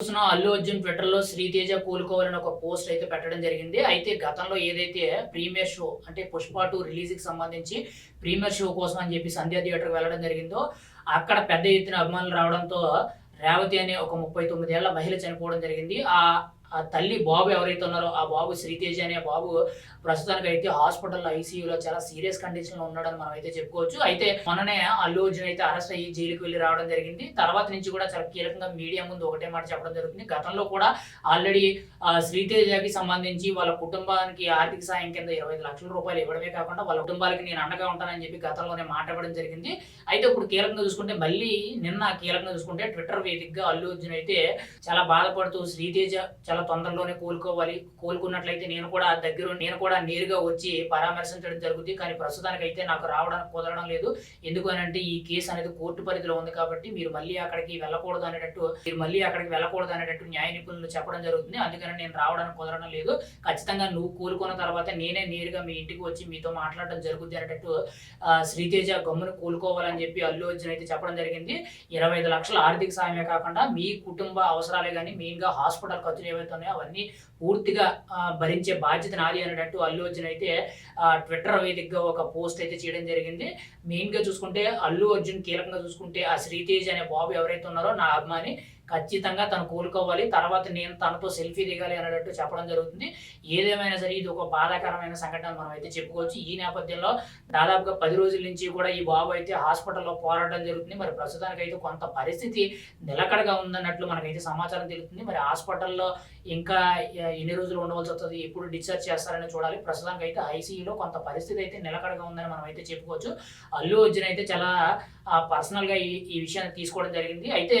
చూసిన అల్లు అర్జున్ ట్విట్టర్లో శ్రీతేజ కోలుకోవాలని ఒక పోస్ట్ అయితే పెట్టడం జరిగింది. అయితే గతంలో ఏదైతే ప్రీమియర్ షో అంటే పుష్ప టూ రిలీజ్కి సంబంధించి ప్రీమియర్ షో కోసం అని చెప్పి సంధ్యా థియేటర్కి వెళ్ళడం జరిగిందో అక్కడ పెద్ద ఎత్తున అభిమానులు రావడంతో రేవతి అనే ఒక ముప్పై తొమ్మిది ఏళ్ళ మహిళ చనిపోవడం జరిగింది. ఆ ఆ తల్లి బాబు ఎవరైతే ఉన్నారో ఆ బాబు శ్రీతేజ అనే బాబు ప్రస్తుతానికి అయితే హాస్పిటల్లో ఐసీయూలో చాలా సీరియస్ కండిషన్లో ఉన్నాడని మనం అయితే చెప్పుకోవచ్చు. అయితే మొన్ననే అల్లు అర్జున్ అయితే అరెస్ట్ అయ్యి జైలుకి వెళ్ళి రావడం జరిగింది. తర్వాత నుంచి కూడా చాలా కీలకంగా మీడియా ముందు ఒకటే మాట చెప్పడం జరుగుతుంది. గతంలో కూడా ఆల్రెడీ శ్రీతేజకి సంబంధించి వాళ్ళ కుటుంబానికి ఆర్థిక సాయం కింద ఇరవై ఐదు లక్షల రూపాయలు ఇవ్వడమే కాకుండా వాళ్ళ కుటుంబాలకి నేను అండగా ఉంటానని చెప్పి గతంలోనే మాట్లాడడం జరిగింది. అయితే ఇప్పుడు కీలకంగా చూసుకుంటే మళ్ళీ నిన్న కీలకంగా చూసుకుంటే ట్విట్టర్ వేదికగా అల్లు అర్జున్ అయితే చాలా బాధపడుతూ శ్రీతేజ చాలా తొందరలోనే కోలుకోవాలి. కోలుకున్నట్లయితే నేను కూడా దగ్గర నేను కూడా నేరుగా వచ్చి పరామర్శించడం జరుగుతుంది కానీ ప్రస్తుతానికి అయితే నాకు రావడానికి కుదరడం లేదు. ఎందుకు అని అంటే ఈ కేసు అనేది కోర్టు పరిధిలో ఉంది కాబట్టి మీరు మళ్ళీ అక్కడికి వెళ్ళకూడదు అనేటట్టు మీరు మళ్ళీ అక్కడికి వెళ్ళకూడదు అనేటట్టు న్యాయ నిపుణులు చెప్పడం జరుగుతుంది. అందుకని నేను రావడానికి కుదరడం లేదు. ఖచ్చితంగా నువ్వు కోలుకున్న తర్వాత నేనే నేరుగా మీ ఇంటికి వచ్చి మీతో మాట్లాడడం జరుగుద్ది అనేటట్టు ఆ, శ్రీతేజ గమ్మును కోలుకోవాలని చెప్పి అల్లు అర్జున్ అయితే చెప్పడం జరిగింది. ఇరవై ఐదు లక్షల ఆర్థిక సాయమే కాకుండా మీ కుటుంబ అవసరాలే కానీ మెయిన్గా హాస్పిటల్ ఖర్చులు ఏవైతే ఉన్నాయో అవన్నీ పూర్తిగా భరించే బాధ్యత నాది అనేటట్టు అల్లు అర్జున్ అయితే ట్విట్టర్ వేదికగా ఒక పోస్ట్ అయితే చేయడం జరిగింది. మెయిన్గా చూసుకుంటే అల్లు అర్జున్ కీలకంగా చూసుకుంటే ఆ శ్రీతేజ్ అనే బాబు ఎవరైతే ఉన్నారో నా అభిమాని ఖచ్చితంగా తను కోలుకోవాలి. తర్వాత నేను తనతో సెల్ఫీ దిగాలి అనేటట్టు చెప్పడం జరుగుతుంది. ఏదేమైనా సరే ఇది ఒక బాధాకరమైన సంఘటన మనం అయితే చెప్పుకోవచ్చు. ఈ నేపథ్యంలో దాదాపుగా పది రోజుల నుంచి కూడా ఈ బాబు అయితే హాస్పిటల్లో పోరాటం జరుగుతుంది. మరి ప్రస్తుతానికి అయితే కొంత పరిస్థితి నిలకడగా ఉందన్నట్లు మనకైతే సమాచారం తెలుస్తుంది. మరి హాస్పిటల్లో ఇంకా ఎన్ని రోజులు ఉండవలసి వస్తుంది? ఎప్పుడు డిశ్చార్జ్ చేస్తారని చూడాలి. ప్రస్తుతానికి అయితే ఐసీయూలో కొంత పరిస్థితి అయితే నిలకడగా ఉందని మనం అయితే చెప్పుకోవచ్చు. అల్లు అర్జున్ అయితే చాలా పర్సనల్గా ఈ ఈ విషయాన్ని తీసుకోవడం జరిగింది. అయితే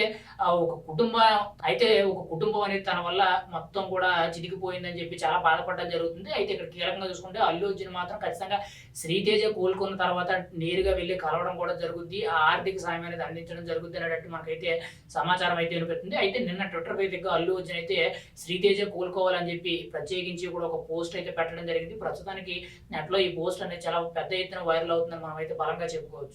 ఒక కుటుంబం అయితే ఒక కుటుంబం అనేది తన వల్ల మొత్తం కూడా చితికిపోయిందని చెప్పి చాలా బాధపడడం జరుగుతుంది. అయితే ఇక్కడ కీలకంగా చూసుకుంటే అల్లు అర్జున్ మాత్రం ఖచ్చితంగా శ్రీతేజ కోలుకున్న తర్వాత నేరుగా వెళ్ళి కలవడం కూడా జరుగుద్ది. ఆ ఆర్థిక సాయం అనేది అందించడం జరుగుద్ది అనేటట్టు మనకైతే సమాచారం అయితే వినిపిస్తుంది. అయితే నిన్న ట్విట్టర్ వేదికగా అల్లు అర్జున్ అయితే శ్రీతేజ కోలుకోవాలని చెప్పి ప్రత్యేకించి కూడా ఒక పోస్ట్ అయితే పెట్టడం జరిగింది. ప్రస్తుతానికి నెట్లో ఈ పోస్ట్ అనేది చాలా పెద్ద ఎత్తున వైరల్ అవుతుందని మనం అయితే బలంగా చెప్పుకోవచ్చు.